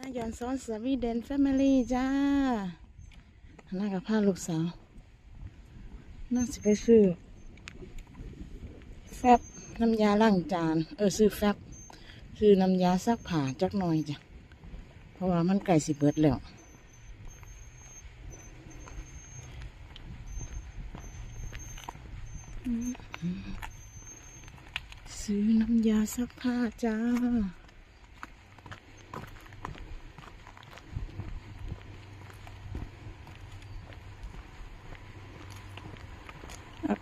นายอนซ้อนสวีเดนแฟมิลี่จ้าหน่ากับพาลูกสาว น่าจะไปซื้อ แฟบน้ำยาล้างจาน เออซื้อแฟบซื้อน้ำยาซักผ้าจักหน่อยจ้ะ เพราะว่ามันไก่สิเบิดแล้วซื้อน้ำยาซักผ้าจ้า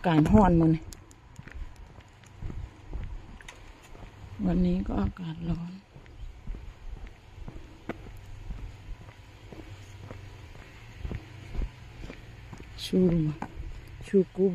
กาศห้อนมันวันนี้ก็อากาศร้อน ชูชูกูบ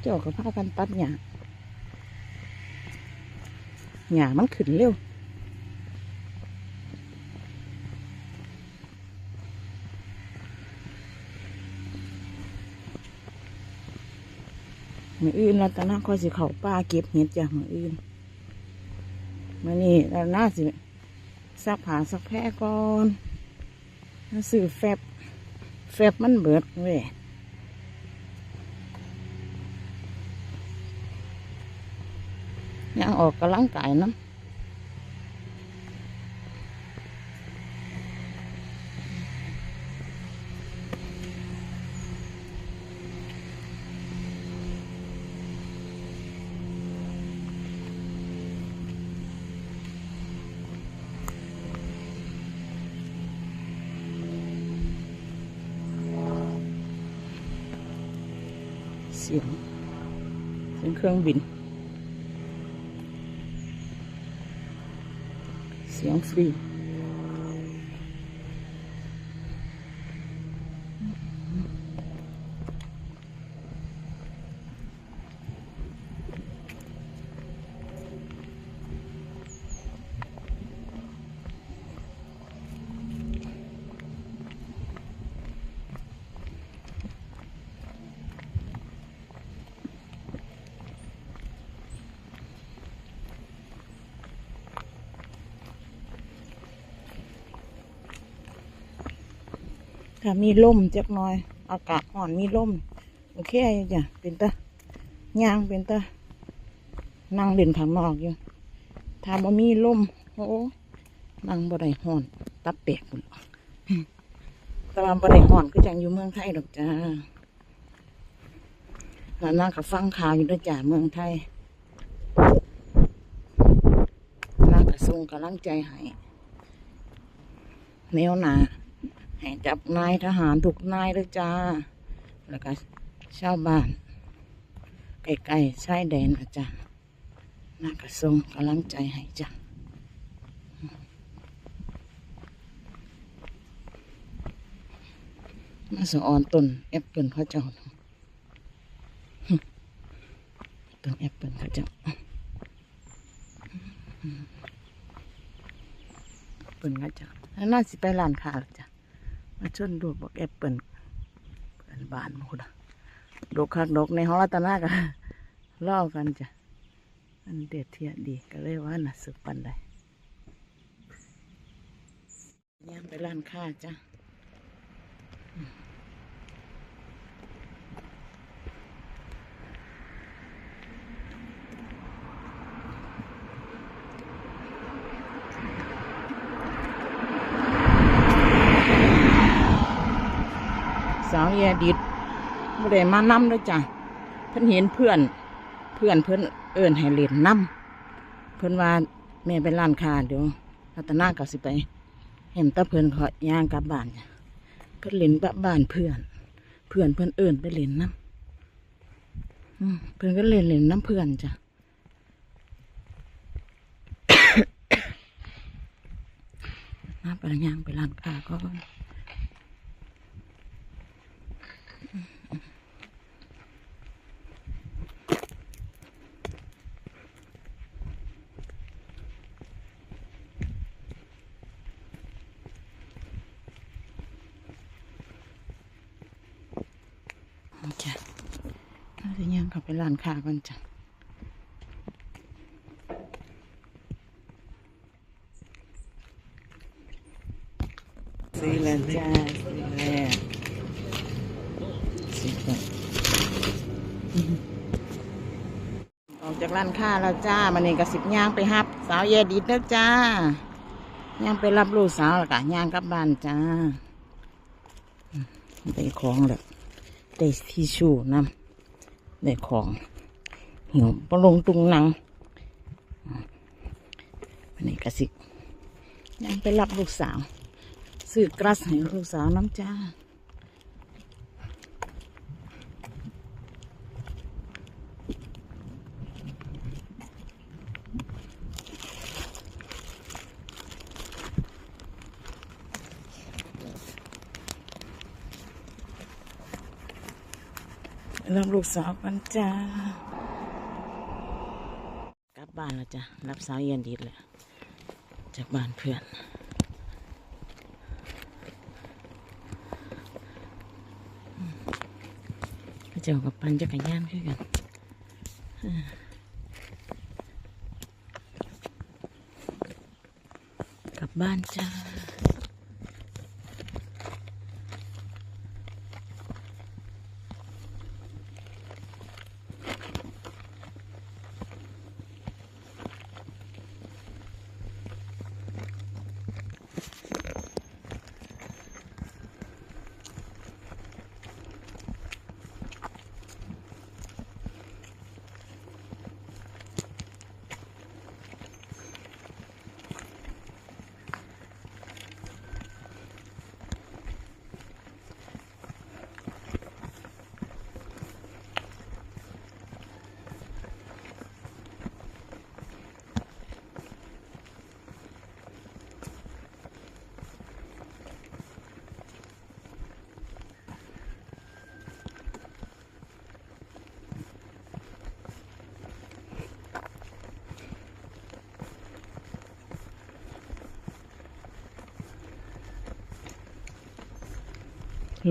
เจ้ากับพากันตัดหญ้าหญ้ามันขึ้นเร็วมืออื่นราตนาคอยสิเขาป้าเก็บเห็ดจากมืออื่นมานี่เราน่าสิซักผ้าซักแพร่ก่อนซื้อแฟบแฟบมันเบิดเว้ย ยังออกกำลังกายน้ำเสียงเสียงเครื่องบิน เสี ถ้ามีลมจักหน่อย อากาศอ่อนมีลมโอเคจ้ะเป็นตะย่างเป็นตะนั่งเล่นข้างนอกอยู่ถ้าบ่มีลมโอ้นั่งบ่ได้ห่อนตับแตกหมดแต่ว่าบ่ได้ห่อนก็จังอยู่เมืองไทยดอกจ้าแล้วนั่งกับฟังข่าวอยู่ด้วยจ้าเมืองไทยนั่งกับส่งกำลังใจให้แนวหนา ให้จับนายทหารถูกนายด้วยจ้า แล้วก็ชาวบ้านใกล้ๆชายแดนนะจ้ะน่ากระทรงกำลังใจให้จ้ะมาสอนต้นแอปเปิลเขาเจ้าต้นแอปเปิลเขาเจ้าแอปเปิลเขาเจ้าแล้วน่าสิไปร้านค้าแล้วจ้ะ มาชนดูบอกแอปเปิลเปินบานหมดอะดกคักดกในห้องรัตนากะล่อกันจ้ะอันเด็ดเทียดีก็เลยว่าน่ะสุกปันได้ย่างไปร้านค้าจ้ะาวแยดิดไม่ได้มานำด้วยจ้ะเพิ่นเห็นเพื่อนเพื่อนเพิ่นเอิ้นให้เล่นนำเพิ่นว่าแม่ไปร้านค้าเดี๋ยวรัตนาก็สิไปเห็นตาเพิ่นขาย่างกลับบ้านจ้ะเพิ่นเล่นบ้านเพื่อน เพื่อนเพิ่นเอิ้นไปเล่นน้ำเพิ่อนก็เล่นเล่นน้ำเพื่อนจ้ะน้าไปย่างไปร้านค้าก็ จ้ะ เข้าไปร้านค้ากันจ้ะซื้อแล้วจ้าซื้อแล้วซื้อแล้วออกจากร้านค้าแล้วจ้ามันนี่กระสิบย่างไปฮับ สาวแย่ดิดแล้วจ้าย่างไปรับลูกสาวแล้วกะย่างกลับบ้านจ้าอืมได้ของแล้วได้ทิชชู่นำ ได้ของหิวปลงตุงนังวันนี่กระสิกยังไปรับลูกสาว ซื้อกระสให้ลูกสาวน้ำจ้า รับลูกสาวกันจ้ากลับบ้านแล้วจ้ะรับสาวเย็นดีเลยจากบ้านเพื่อนเจ้ากับปันจักรยานคือกันกลับบ้านจ้า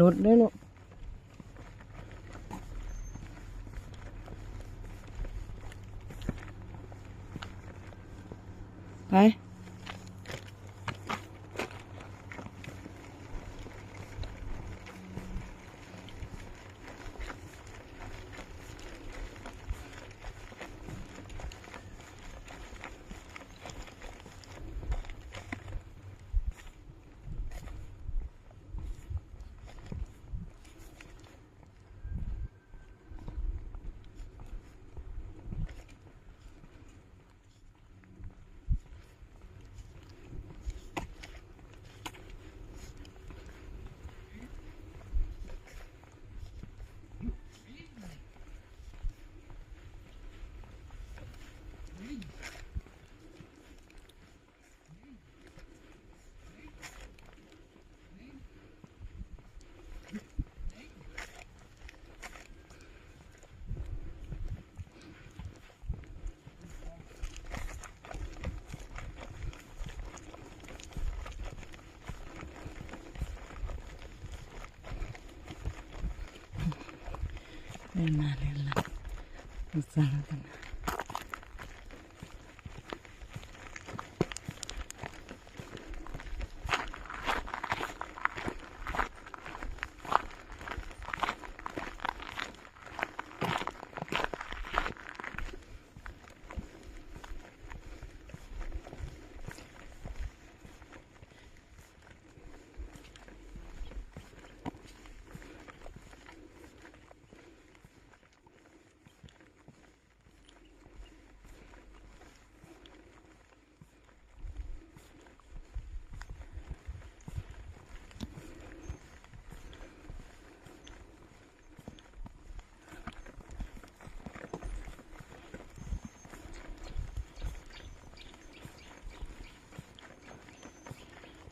รถด้วยลูกไป เล่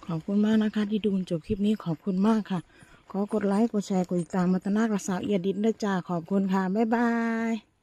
ขอบคุณมากนะคะ ที่ดูจนจบคลิปนี้ขอบคุณมากค่ะ ขอกดไลค์กดแชร์กดติดตามมาตนากระสาวเอียดินด้วยจ้าขอบคุณค่ะ บ๊ายบาย